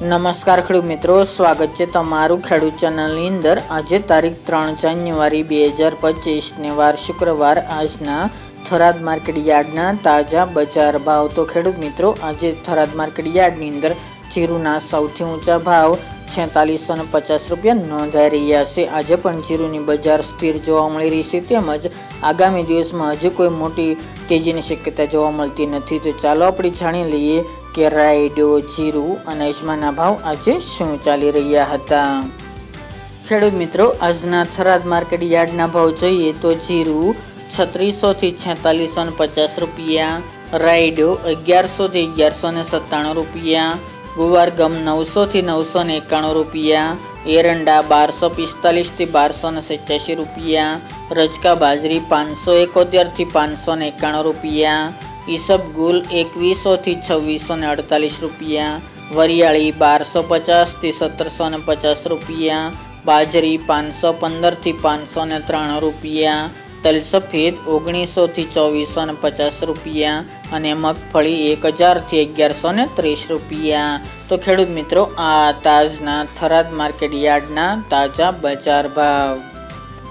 નમસ્કાર ખેડૂત મિત્રો, સ્વાગત છે તમારું ખેડૂત ચેનલની અંદર. આજે તારીખ ત્રણ જાન્યુઆરી બે હજાર પચીસને વાર શુક્રવાર. આજના થરાદ માર્કેટ યાર્ડના તાજા બજાર ભાવ. તો ખેડૂત મિત્રો, આજે થરાદ માર્કેટ યાર્ડની અંદર જીરુના સૌથી ઊંચા ભાવ છેતાલીસો ને પચાસ રૂપિયા નોંધાઈ રહ્યા છે. આજે પણ જીરુની બજાર સ્થિર જોવા મળી રહી છે. તેમજ આગામી દિવસમાં હજુ કોઈ મોટી તેજીની શક્યતા જોવા મળતી નથી. તો ચાલો આપણે જાણી લઈએ કે રાયડો, જીરું અને અજમાના ભાવ આજે શું ચાલી રહ્યા હતા? ખેડૂત મિત્રો, આજના થરાદ માર્કેટ યાર્ડના ભાવ જોઈએ તો જીરું છત્રીસો થી છેતાલીસો ને પચાસ રૂપિયા, રાયડો અગિયારસો થી અગિયારસો ને સત્તાણું રૂપિયા ગુવાર ગમ નવસો થી નવસો ને એકાણું રૂપિયા, એરંડા બારસો પિસ્તાલીસથી બારસો ને સિત્યાસી રૂપિયા, રજકા બાજરી પાંચસો એકોતેરથી પાંચસો ને એકાણું રૂપિયા ઈસબગુલ ગુલ એકવીસોથી છવ્વીસો ને અડતાલીસ રૂપિયા, વરિયાળી બારસો પચાસથી સત્તરસો ને પચાસ રૂપિયા, બાજરી પાંચસો પંદરથી પાંચસો ને ત્રણ રૂપિયા તલ સફેદ ઓગણીસો થી ચોવીસો ને પચાસ રૂપિયા અને મગફળી એક હજારથી અગિયારસો ને ત્રીસ રૂપિયા. તો ખેડૂત મિત્રો, આ તાજના થરાદ માર્કેટ યાર્ડના તાજા બજાર ભાવ.